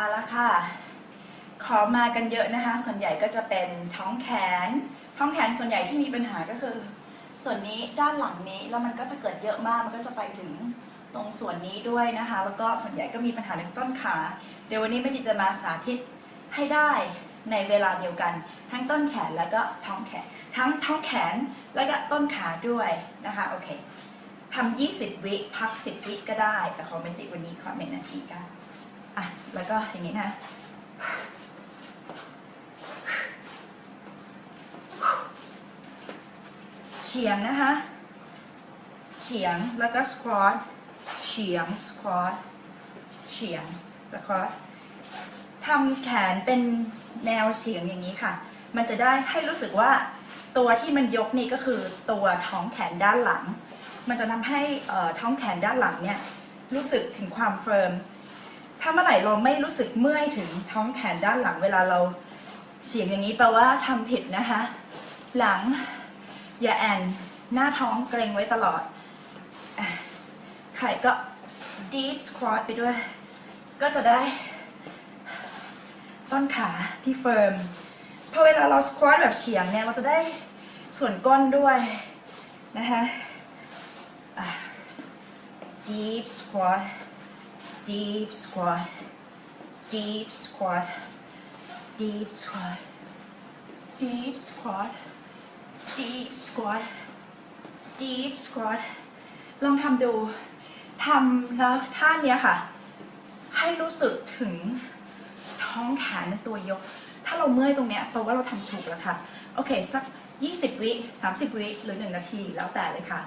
เอาละค่ะ ขอมากันเยอะนะคะ ส่วนใหญ่ก็จะเป็นท้องแขน ท้องแขนส่วนใหญ่ที่มีปัญหาก็คือ ส่วนนี้ด้านหลังนี้แล้วมันก็จะเกิดเยอะมากมันก็จะไปถึงตรงส่วนนี้ด้วยนะคะ แล้วก็ส่วนใหญ่ก็มีปัญหาในต้นขา เดี๋ยววันนี้แม่จิจะมาสาธิตให้ได้ในเวลาเดียวกัน ทั้งต้นแขนแล้วก็ท้องแขน ทั้งท้องแขนแล้วก็ต้นขาด้วยนะคะโอเคทำ20 วิพัก 10 วิก็ได้ แต่ขอแม่จิวันนี้ขอเมนนาทีกัน อะ แล้วก็อย่างนี้นะ เฉียงนะคะ เฉียง แล้วก็ squat เฉียง squat เฉียง squat ทำแขนเป็นแนวเฉียงอย่างนี้ค่ะ มันจะได้ให้รู้สึกว่าตัวที่มันยกนี่ก็คือตัวท้องแขนด้านหลัง มันจะทำให้ท้องแขนด้านหลังเนี่ยรู้สึกถึงความเฟิร์ม ถ้าเมื่อไหร่เราไม่รู้สึกเมื่อยถึงท้องแขนด้านหลังเวลาเราเฉียงอย่างนี้แปลว่าทำผิดนะคะ หลังอย่าแอนหน้าท้องเกรงไว้ตลอดอ่ก็ deep squat ไปด้วย ก็จะได้ ต้นขาที่เฟิร์มพอเวลาเรา squat แบบเฉียงเนี่ย เราจะได้ส่วนก้นด้วยนะคะ deep squat deep squat deep squat deep squat deep squat deep squat deep squat ลองทำดูทำแล้วท่านี้ค่ะ ให้รู้สึกถึงท้องแขนเป็นตัวยก ถ้าเราเมื่อยตรงเนี้ยแปลว่าเราทำถูกแล้วค่ะ โอเค สัก 20 วิ 30 วิ หรือ 1 นาที แล้วแต่เลยค่ะ